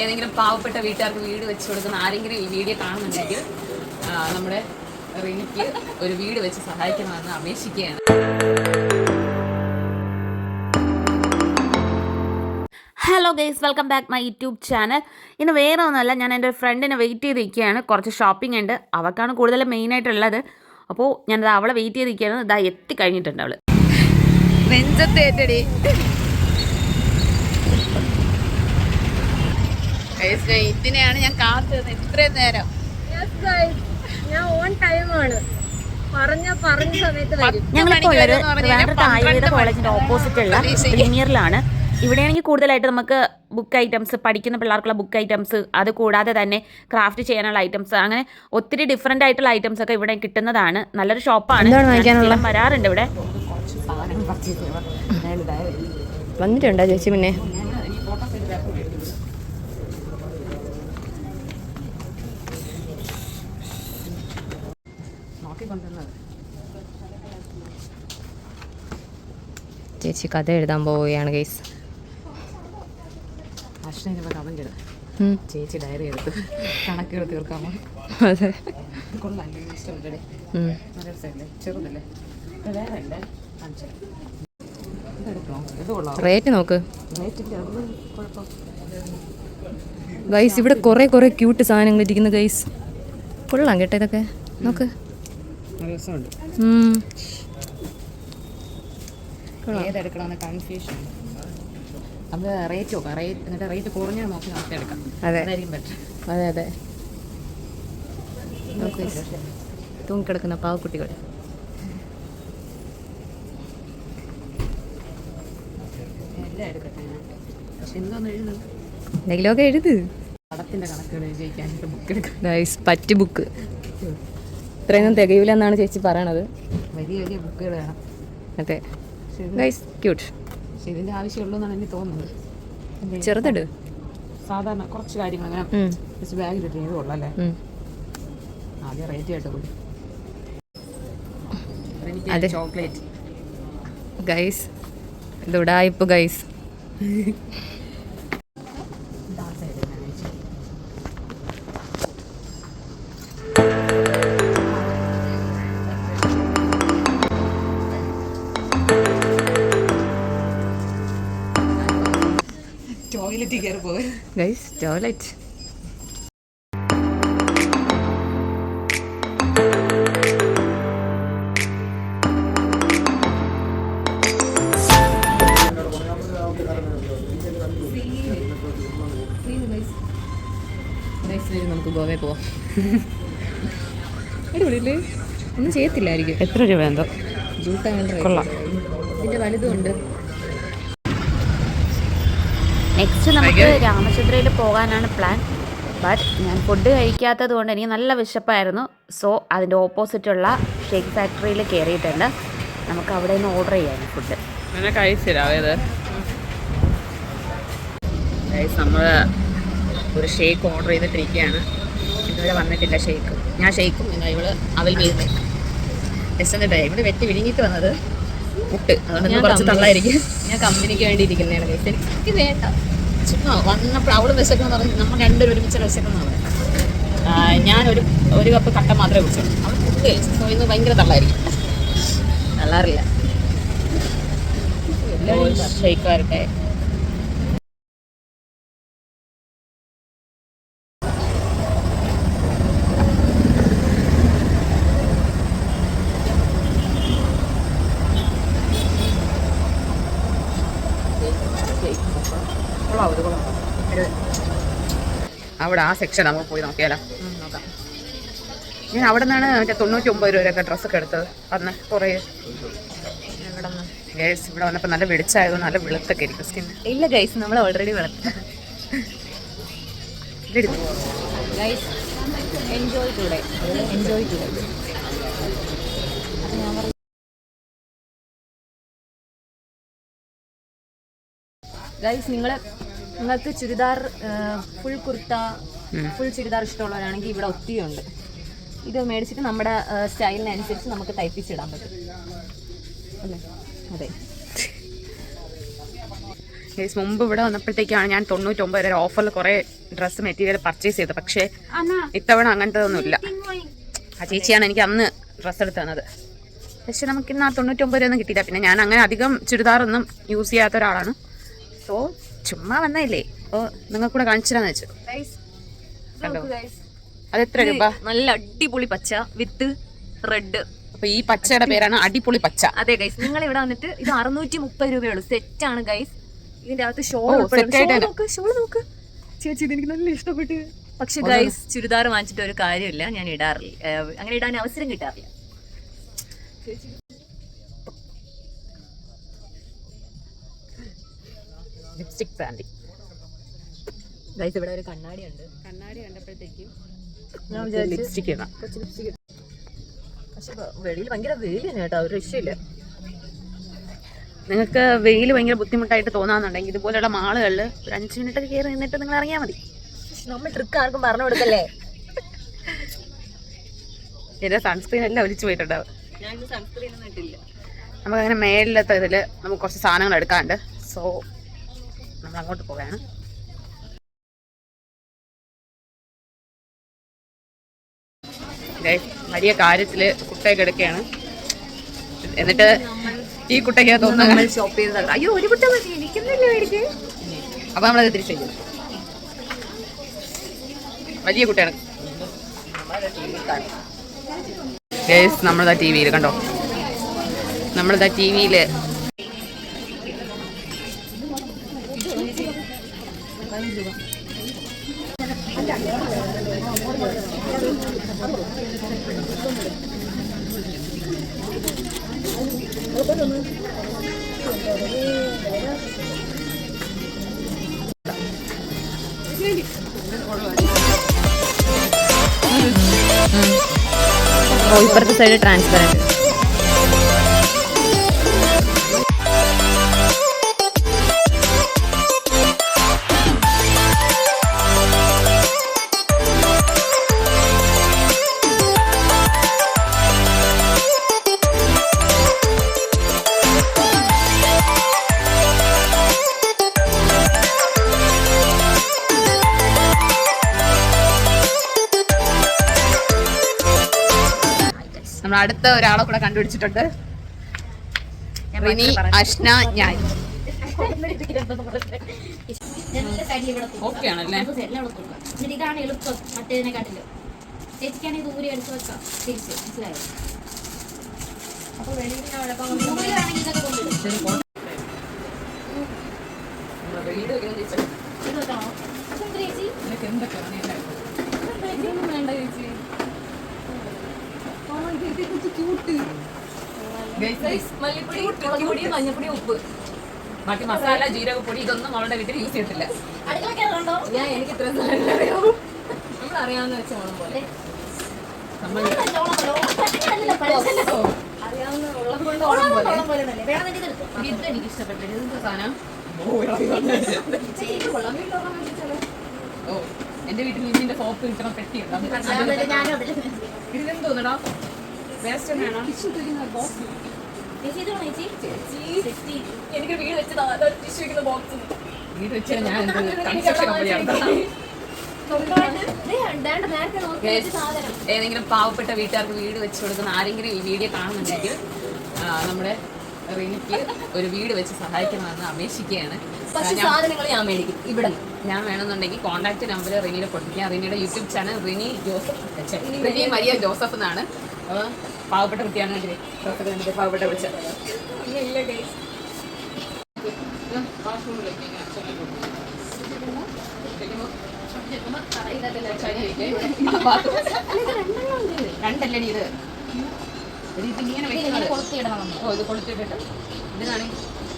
ഏതെങ്കിലും പാവപ്പെട്ട വീട്ടുകാർക്ക് വീട് വെച്ച് കൊടുക്കുന്ന ആരെങ്കിലും ഈ വീഡിയോ കാണുന്നുണ്ടെങ്കിൽ നമ്മുടെ റിനിക്ക് ഒരു വീട് വെച്ച് സഹായിക്കണമെന്ന് അപേക്ഷിക്കുകയാണ്. Hello guys welcome back my YouTube channel ഇന്ന് വേറെ ഒന്നുമല്ല ഞാൻ എന്റെ ഒരു ഫ്രണ്ടിനെ വെയിറ്റ് ചെയ്തിരിക്കുകയാണ്. കുറച്ച് ഷോപ്പിംഗ് ഉണ്ട്. അവൾക്കാണ് കൂടുതലും മെയിനായിട്ടുള്ളത് അപ്പോൾ ഞാനത് അവളെ വെയിറ്റ് ചെയ്തിരിക്കുകയാണ്. ഇതാ എത്തിക്കഴിഞ്ഞിട്ടുണ്ട് അവൾ നെഞ്ചത്തേറ്റടി ഇതിനെയാണ് ഞാൻ കാത്തുന്നത് ഇത്രയും നേരം. ഞാൻ ഓൺ ടൈമാണ് പറഞ്ഞ പറഞ്ഞ സമയത്ത് വരും. ഞങ്ങളിപ്പോൾ ഉള്ളത് മണിക്ക് വരുമെന്ന് പറഞ്ഞ് ട്രിവാൻഡ്രത്ത് കഴിഞ്ഞാൽ ആയുർവേദ പന്ത്രണ്ട് കോളേജിന്റെ ഓപ്പോസിറ്റ് ഉള്ള പ്രതീക്ഷയ്ക്ക്. പ്രീമിയറിലാണ്. ഇവിടെയാണെങ്കിൽ കൂടുതലായിട്ട് നമുക്ക് ബുക്ക് ഐറ്റംസ് പഠിക്കുന്ന പിള്ളേർക്കുള്ള ബുക്ക് ഐറ്റംസ് അത് കൂടാതെ തന്നെ ക്രാഫ്റ്റ് ചെയ്യാനുള്ള ഐറ്റംസ് അങ്ങനെ ഒത്തിരി ഡിഫറെന്റ് ആയിട്ടുള്ള ഐറ്റംസ് ഒക്കെ ഇവിടെ കിട്ടുന്നതാണ്. നല്ലൊരു ഷോപ്പാണ്? വരാറുണ്ട് ഇവിടെ. വന്നിട്ടുണ്ടോ ചേച്ചി പിന്നെ? ചേച്ചി കഥ എഴുതാൻ പോവുകയാണ് ഗൈസ് ചേച്ചി ഡയറി എടുത്ത് കണക്കുകൾ തീർക്കാമോ അതെ. റേറ്റ് നോക്ക്. ഗൈസ് ഇവിടെ കുറെ കുറെ ക്യൂട്ട് സാധനങ്ങൾ ഇരിക്കുന്നു ഗൈസ്. കൊള്ളാം കേട്ടോ ഇതൊക്കെ. നോക്ക്. രസമുണ്ട്. ഏതെടുക്കണമെന്ന് കൺഫ്യൂഷൻ നമ്മൾ റേറ്റ് നോക്കാം. റേറ്റ് എന്നിട്ട് റേറ്റ് കുറഞ്ഞ നോക്കി നമുക്ക് എടുക്കാം. അതെ. അതായിരിക്കും ബെറ്റർ അതെ അതെ. തൂങ്ങിക്കിടക്കുന്ന പാവക്കുട്ടികൾ. എന്തെങ്കിലുമൊക്കെ എഴുത്. പടത്തിന്റെ കണക്കുകൾ വിജയിക്കാനായിട്ട് ബുക്ക് എടുക്കാം. നൈസ് പറ്റ് ബുക്ക് ഇത്രയൊന്നും തികയൂല എന്നാണ് ചേച്ചി പറയണത്. വലിയ വലിയ ബുക്കുകൾ വേണം. അതെ. ഗൈസ് ക്യൂട്ട് പക്ഷെ ഇതിന്റെ ആവശ്യമുള്ളൂ എന്നാണ് എനിക്ക് തോന്നുന്നത്. ചെറുതിട്. സാധാരണ കുറച്ച് കാര്യങ്ങൾ അങ്ങനെ ബാഗിലിട്ട് ഇത് കൊള്ളാം ആദ്യം റേറ്റ് ആയിട്ട് കൂടി അതെ. ചോക്ലേറ്റ് ഗൈസ് ഇത് ഉടായിപ്പ് ഗൈസ് കയറി പോകും ഗൈസ് ടോയ്ലറ്റ് നമുക്ക് ഗോവയിൽ പോവാം. അടിപൊളിയല്ലേ? ഒന്നും ചെയ്യത്തില്ലായിരിക്കും. എത്ര രൂപ എന്തോ? ജൂട്ടാണ് കൊള്ളാം. ഇതിന്റെ വലുതുണ്ട് നെക്സ്റ്റ് നമുക്ക് രാമചന്ദ്രയിൽ പോകാനാണ് പ്ലാൻ ബട്ട് ഞാൻ ഫുഡ് കഴിക്കാത്തത് കൊണ്ട് എനിക്ക് നല്ല വിശപ്പായിരുന്നു. സോ അതിന്റെ ഓപ്പോസിറ്റുള്ള ഷേക്ക് ഫാക്ടറിയിൽ കയറിയിട്ടുണ്ട് നമുക്ക് അവിടെ നിന്ന് ഓർഡർ ചെയ്യാൻ ഫുഡ് കഴിച്ചിരാവേത് നമ്മൾ ഒരു ഷേക്ക് ഓർഡർ ചെയ്തിട്ടിരിക്കുകയാണ്. ഇതുവരെ വന്നിട്ടില്ല ഷേക്ക് ഞാൻ ഷേക്കും ഇവൾ അവൽ ജസ്റ്റ് എന്നിട്ടേ ഇവിടെ വെട്ടി വിഴുങ്ങിയിട്ട് വന്നത്. പുട്ട് അതുകൊണ്ട് കുറച്ച് തള്ളായിരിക്കും. ഞാൻ കമ്പനിക്ക് വേണ്ടി ഇരിക്കുന്നതാണ് കഴിച്ചത് എനിക്ക് വേണ്ട. ചുമ്മാ വന്നപ്പോൾ അവൾ വിശക്കെന്ന് പറഞ്ഞു നമ്മൾ രണ്ടുപേരും ഒരുമിച്ച് വിശക്കെന്ന് പറഞ്ഞു. ഞാൻ ഒരു ഒരു കപ്പ് കട്ട മാത്രമേ കുടിച്ചുള്ളൂ അവൾ ഫുഡ് കഴിച്ചു. സോ ഇന്ന് ഭയങ്കര തള്ളായിരിക്കും. തള്ളാറില്ല. ഷെയ്ക്ക് വരട്ടെ അവിടെ ആ സെക്ഷൻ നമുക്ക് പോയി നോക്കിയാലോ? നോക്കാം ഞാൻ അവിടെ നിന്നാണ് മറ്റേ തൊണ്ണൂറ്റി ഒമ്പത് രൂപയൊക്കെ ഡ്രസ്സൊക്കെ എടുത്തത്. അന്ന് കുറേ. ഗൈസ് ഇവിടെ വന്നപ്പോൾ നല്ല വെളിച്ചായതുകൊണ്ട് നല്ല വെളുത്തൊക്കെ ഇരിക്കും സ്കിൻ ഇല്ല ഗൈസ് നമ്മൾ ഓൾറെഡി വെളുത്ത. Guys enjoy today enjoy today guys നിങ്ങൾ നിങ്ങൾക്ക് ചുരിദാർ ഫുൾ കുർത്ത ഫുൾ ചുരിദാർ ഇഷ്ടമുള്ളവരാണെങ്കിൽ ഇവിടെ ഒത്തിരി ഉണ്ട് ഇത് മേടിച്ചിട്ട് നമ്മുടെ സ്റ്റൈലിനനുസരിച്ച് നമുക്ക് തയ്പ്പിച്ചിടാൻ പറ്റും. അല്ലേ? അതെ. ഗൈസ് മുമ്പ് ഇവിടെ വന്നപ്പോഴത്തേക്കാണ് ഞാൻ തൊണ്ണൂറ്റൊമ്പത് വരെ ഓഫറിൽ കുറേ ഡ്രസ്സ് മെറ്റീരിയൽ പർച്ചേസ് ചെയ്തത്. പക്ഷേ ഇത്തവണ അങ്ങനത്തെ ഒന്നുമില്ല ആ ചേച്ചിയാണ് എനിക്ക് അന്ന് ഡ്രസ്സ് എടുത്ത് തന്നത്. പക്ഷെ നമുക്ക് ഇന്ന് ആ തൊണ്ണൂറ്റൊമ്പത് രൂപ ഒന്നും കിട്ടിയില്ല. പിന്നെ ഞാൻ അങ്ങനെ അധികം ചുരിദാറൊന്നും യൂസ് ചെയ്യാത്ത ഒരാളാണ്. സോ ചുമ്മാ വന്നതല്ലേ? ഓ നിങ്ങൾക്ക് കൂടെ കാണിച്ചിരാന്ന് വെച്ചു. കണ്ടോ അത് എത്ര രൂപ? നല്ല അടിപൊളി പച്ച വിത്ത് റെഡ് അപ്പൊ ഈ പച്ചയുടെ പേരാണ് അടിപൊളി പച്ച. അതെ ഗൈസ് നിങ്ങൾ ഇവിടെ വന്നിട്ട് ഇത് അറുന്നൂറ്റി മുപ്പത് രൂപയുള്ളൂ. സെറ്റ് ആണ് ഗൈസ് ഇതിന്റെ അകത്ത് ഷോൾ. നോക്ക് ഷോൾ നോക്ക്. ചേച്ചി ഇത് എനിക്ക് നല്ല ഇഷ്ടപ്പെട്ടു. പക്ഷെ ഗൈസ് ചുരിദാർ വാങ്ങിച്ചിട്ട് ഒരു കാര്യമില്ല. ഞാൻ ഇടാറില്ല. അങ്ങനെ ഇടാൻ അവസരം കിട്ടാറില്ല. ലിപ്സ്റ്റിക് ബ്രാൻഡി ഗൈസ് ഇവിടെ ഒരു കണ്ണാടി ഉണ്ട് കണ്ണാടി കണ്ടപ്പോഴത്തേക്കും ഞാൻ വിചാരിച്ചു ലിപ്സ്റ്റിക് ഇടാം. കുറച്ച് ലിപ്സ്റ്റിക് പക്ഷെ വെളിയിൽ ഭയങ്കര വെയിൽ തന്നെ കേട്ടോ ഒരു രക്ഷയില്ല. നിങ്ങൾക്ക് വെയിൽ ഭയങ്കര ബുദ്ധിമുട്ടായിട്ട് തോന്നാന്നുണ്ടെങ്കിൽ ഇതുപോലെയുള്ള മാളുകളിൽ ഒരു അഞ്ച് മിനിറ്റ് കയറി നിന്നിട്ട് നിങ്ങൾ ഇറങ്ങിയാൽ മതി. നമ്മൾ ട്രിക്ക് ആർക്കും പറഞ്ഞു കൊടുക്കല്ലേ? എന്റെ സൺസ്ക്രീൻ എല്ലാം ഒലിച്ചു പോയിട്ടുണ്ടാവും. നമുക്ക് അങ്ങനെ മേലിലത്തെ ഇതിൽ നമുക്ക് കുറച്ച് സാധനങ്ങൾ എടുക്കാണ്ട് സോ നമ്മൾ അങ്ങോട്ട് Guys, വലിയ കാര്യത്തിൽ കുട്ടയൊക്കെ എടുക്കുകയാണ്. എന്നിട്ട് ഈ കുട്ടയ്ക്ക് തോന്നുന്നു നമ്മൾ ഷോപ്പ് ചെയ്തതാണ് അയ്യോ ഒരു മതി. അപ്പൊ നമ്മളത് തിരിച്ചു വലിയ കുട്ടിയാണ്. നമ്മളിതാ ടി വിയിൽ കണ്ടോ? നമ്മളിതാ ടി വിയിൽ ഇപ്പുറത്തെ സൈഡ് ട്രാൻസ്പെറന്റ് നമ്മൾ അടുത്ത ഒരാളെ കൂടെ കണ്ടുപിടിച്ചിട്ടുണ്ട്. റിനി അഷ്ന ഞാൻ. ഓക്കെ ആണല്ലേ? എന്നിട്ട് ഇതാണ് എളുപ്പം. മറ്റേതിനെക്കാട്ടിൽ. ചേച്ചിക്കാണെങ്കിൽ ദൂരെ എടുത്ത് വെക്കാം. തിരിച്ച്. മനസ്സിലായോ? അപ്പൊ ഇതൊക്കെ കൊണ്ടുവരും ഇത് വെക്കണോ അതെന്ത് ചേച്ചി ഇതൊന്നും വേണ്ട ചേച്ചി മുളകുപൊടി മഞ്ഞപ്പൊടി ഉപ്പ്. ബാക്കി മസാല ജീരകപ്പൊടി ഇതൊന്നും അവളുടെ വീട്ടിൽ യൂസ് ചെയ്തിട്ടില്ല. ഞാൻ എനിക്ക് ഇത്ര അറിയാം നമ്മൾ അറിയാവുന്ന വെച്ച് ഓണം പോലെ. അറിയാവുന്ന ഉള്ളത് കൊണ്ട് ഓണം പോലെ. ഇത് എനിക്ക് ഇഷ്ടപ്പെട്ടില്ല ഇതെന്താ സാധനം? ഓ എന്റെ വീട്ടിൽ നിന്നിന്റെ സോപ്പ് കിട്ടണം പെട്ടി ഇതെന്തോന്നടാ വേസ്റ്റ് തന്നെയാണോ ചേച്ചി ഇതാണോ ചേച്ചി ചേച്ചി എനിക്ക് വീട് വെച്ച് ടിഷ്യൂക്കുന്ന ബോക്സ് വീട് ഞാൻ വെച്ച സാധനം ഏതെങ്കിലും പാവപ്പെട്ട വീട്ടുകാർക്ക് വീട് വെച്ച് കൊടുക്കുന്ന ആരെങ്കിലും ഈ വീഡിയോ കാണുന്നുണ്ടെങ്കിൽ നമ്മുടെ റിനിക്ക് ഒരു വീട് വെച്ച് സഹായിക്കണമെന്ന് അപേക്ഷിക്കുകയാണ്. പക്ഷെ ഞാൻ- സാധനങ്ങൾ ഞാൻ മേടിക്കും. ഇവിടെ. ഞാൻ വേണമെന്നുണ്ടെങ്കിൽ കോൺടാക്ട് നമ്പർ റിനിയുടെ കൊടുക്കുക റിനിയുടെ YouTube channel Rini Joseph Rini Maria Joseph എന്നാണ്. അപ്പോൾ പാവപ്പെട്ട കുട്ടിയാണ് പാവപ്പെട്ട വിളിച്ച രണ്ടല്ലേ ഇത്? ഇങ്ങനെ വെക്കുന്നത് കൊളുത്തിയിടണം നമ്മൾ ഓ ഇത് കൊളുത്തിട്ടിട്ട് ഇതിനാണ്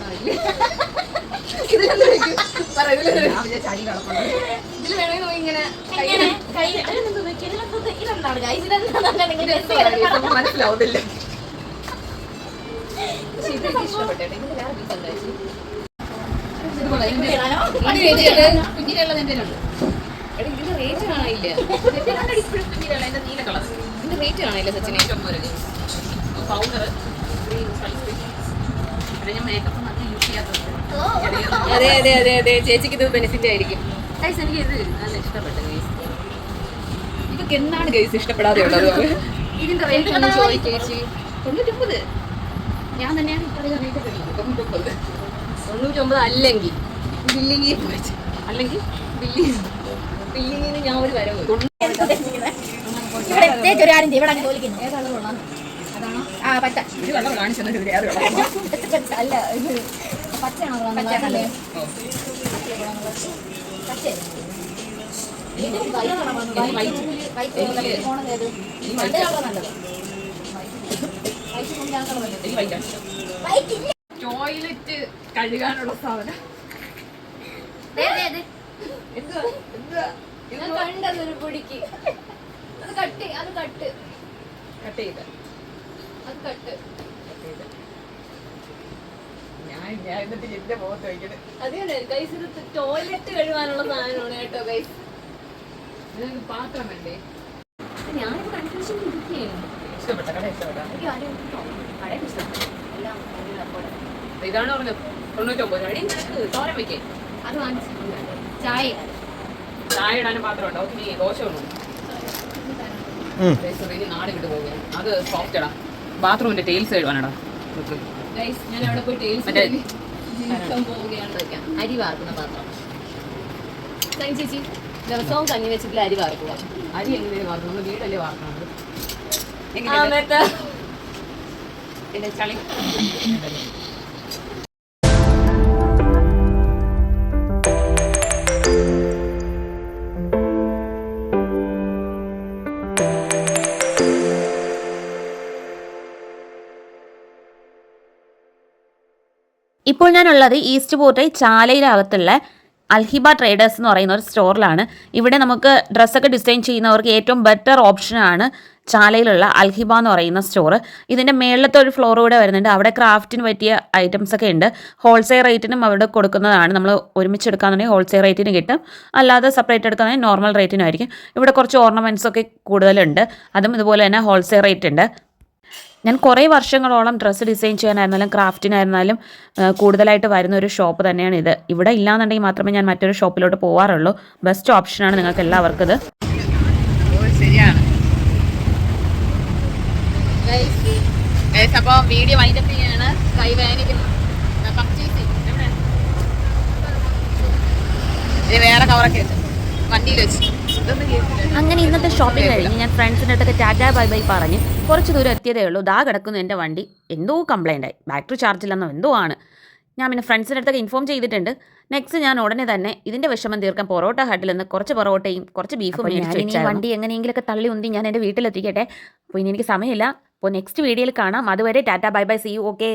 ഇതിൽ വേണമെങ്കിൽ ഇങ്ങനെ എങ്ങനെ? കൈ ഇതിലെന്തോ വെക്ക്, ഇതിലെന്തോ തെ- ഇതെന്താണ്? guys? ഇതെന്താണ് നിങ്ങൾ guess ചെയ്യണം. മനസ്സിലാവുന്നില്ല. ഇടാനോ? കുഞ്ഞിലുള്ളത് എന്റെ ഉണ്ട് എടി ഇതിന്റെ റേറ്റ് കാണില്ല കുഞ്ഞിലുള്ള ഇതിന്റെ റേറ്റ് കാണില്ല സച്ചിനെ പൗഡർ ഞാൻ മേക്കപ്പ് നല്ല അതെ അതെ അതെ അതെ. ചേച്ചിക്ക് ഇത് ബെനിഫിറ്റ് ആയിരിക്കും. ഗൈസ് എനിക്ക് ഇത് നല്ല ഇഷ്ടപ്പെട്ടു ഗൈസ് ഇതൊക്കെ എന്താണ് ഗൈസ് ഇഷ്ടപ്പെടാതെ ഉള്ളത്? ഇതിന്റെ റേറ്റ് ഒന്ന് ചോദിക്കുക ചേച്ചി. തൊണ്ണൂറ്റൊമ്പത്. ഞാൻ തന്നെയാണ് തൊണ്ണൂറ്റൊമ്പത്. തൊണ്ണൂറ്റൊമ്പത് അല്ലെങ്കിൽ ബില്ലിങ്ങിൽ പോയിട്ട് അല്ലെങ്കിൽ ബില്ലിങ് ബില്ലിങ്ങിന് ഞാൻ ഒരു വരവ്. ഇവിടെ ഒരു ചെയ്യും. ഇവിടെ ജോലിക്കുന്നു ആ ഇത് വെള്ളം കാണിച്ചു തന്നിട്ട് ഇത് അല്ല ടോയ്ലറ്റ് കഴുകാനുള്ള സാധനം. കണ്ടതൊരു പൊടിക്ക്. അത് കട്ട് അത് കട്ട്. കട്ട് ചെയ്ത്. അത് കട്ട്. കട്ട് ഞാൻ ഗൈസ് ഇത് ടോയ്ലറ്റ് കഴുകാനുള്ള സാധനമാണ് കേട്ടോ ഗൈസ് പാത്രം വേണ്ടേ? ഞാനിപ്പോ കൺഫ്യൂഷൻ. ഇതാണ് പറഞ്ഞത് തൊണ്ണൂറ്റൊമ്പത് അടി. തോരൻ വെക്കേ. അത് വാങ്ങിച്ചിട്ടുണ്ട് ചായ ചായ ഇടാനും പാത്രം ഉണ്ടോ? ഇനി ദോശ ഉണ്ടോ? നാട് വിട്ടു പോവുകയാണ് അത് സോഫ്റ്റ് ഇടാം ബാത്റൂമിന്റെ ടൈൽസ് ഇടുവാനടാ ഞാൻ അവിടെ പോയി വെക്കാം അരി വാർക്കുന്ന പാത്രം. കഞ്ഞി ചേച്ചി ദിവസവും കഞ്ഞി വെച്ചിട്ടില്ല അരി വാർക്കുക. അരി എങ്ങനെയാണ് വാർക്കുന്നത്? നമ്മൾ വീടല്ലേ എങ്ങനെയാണ് മെത്ത. ചളി. ഇപ്പോൾ ഞാനുള്ളത് ഈസ്റ്റ് പോർട്ട് ചാലയിലകത്തുള്ള അൽഹിബ ട്രേഡേഴ്സ് എന്ന് പറയുന്ന ഒരു സ്റ്റോറിലാണ് ഇവിടെ നമുക്ക് ഡ്രസ്സൊക്കെ ഡിസൈൻ ചെയ്യുന്നവർക്ക് ഏറ്റവും ബെറ്റർ ഓപ്ഷനാണ് ചാലയിലുള്ള അൽഹിബ എന്ന് പറയുന്ന സ്റ്റോർ ഇതിന്റെ മേളിലത്തെ ഒരു ഫ്ലോർ കൂടെ വരുന്നുണ്ട്. അവിടെ ക്രാഫ്റ്റിന് പറ്റിയ ഐറ്റംസ് ഒക്കെ ഉണ്ട്. ഹോൾസെയിൽ റേറ്റിനും അവിടെ കൊടുക്കുന്നതാണ്. നമ്മൾ ഒരുമിച്ച് എടുക്കാന്നുണ്ടെങ്കിൽ ഹോൾസെയിൽ റേറ്റിന് കിട്ടും. അല്ലാതെ സെപ്പറേറ്റ് എടുക്കുന്നതിന് നോർമൽ റേറ്റിനും ആയിരിക്കും. ഇവിടെ കുറച്ച് ഓർണമെന്റ്സ് ഒക്കെ കൂടുതലുണ്ട്. അതും ഇതുപോലെ തന്നെ ഹോൾസെയിൽ റേറ്റ് ഉണ്ട്. ഞാൻ കുറേ വർഷങ്ങളോളം ഡ്രസ്സ് ഡിസൈൻ ചെയ്യാനായിരുന്നാലും ക്രാഫ്റ്റിനായിരുന്നാലും കൂടുതലായിട്ട് വരുന്ന ഒരു ഷോപ്പ് തന്നെയാണ് ഇത് ഇവിടെ ഇല്ലാന്നുണ്ടെങ്കിൽ മാത്രമേ ഞാൻ മറ്റൊരു ഷോപ്പിലോട്ട് പോവാറുള്ളൂ. ബെസ്റ്റ് ഓപ്ഷനാണ് നിങ്ങൾക്ക് എല്ലാവർക്കും ഇത് ശരിയാണ്. വീഡിയോ വേറെ കവറൊക്കെ വണ്ടിയിൽ വെച്ച്. അങ്ങനെ ഇന്നത്തെ ഷോപ്പിംഗ് കഴിഞ്ഞ് ഞാൻ ഫ്രണ്ട്സിന്റെ അടുത്തൊക്കെ ടാറ്റാ ബൈ ബൈ പറഞ്ഞ് കുറച്ച് ദൂരം എത്തിയതേ ഉള്ളൂ. ദാ കിടക്കുന്നു എന്റെ വണ്ടി. എന്തോ കംപ്ലൈന്റ് ആയി. ബാറ്ററി ചാർജ് ഇല്ലെന്നോ എന്തോ ആണ്. ഞാൻ പിന്നെ ഫ്രണ്ട്സിന്റെ അടുത്തൊക്കെ ഇൻഫോം ചെയ്തിട്ടുണ്ട്. നെക്സ്റ്റ് ഞാൻ ഉടനെ തന്നെ ഇതിന്റെ വിഷമം തീർക്കാൻ പൊറോട്ട ഹട്ടിൽ നിന്ന് കുറച്ച് പൊറോട്ടയും കുറച്ച് ബീഫും മേടിച്ചു വണ്ടി എങ്ങനെയെങ്കിലൊക്കെ തള്ളി ഉന്തി ഞാൻ എന്റെ വീട്ടിലെത്തിക്കട്ടെ. അപ്പോൾ ഇനി എനിക്ക് സമയമില്ല. അപ്പോൾ നെക്സ്റ്റ് വീഡിയോയിൽ കാണാം. അതുവരെ tata bye bye see you okay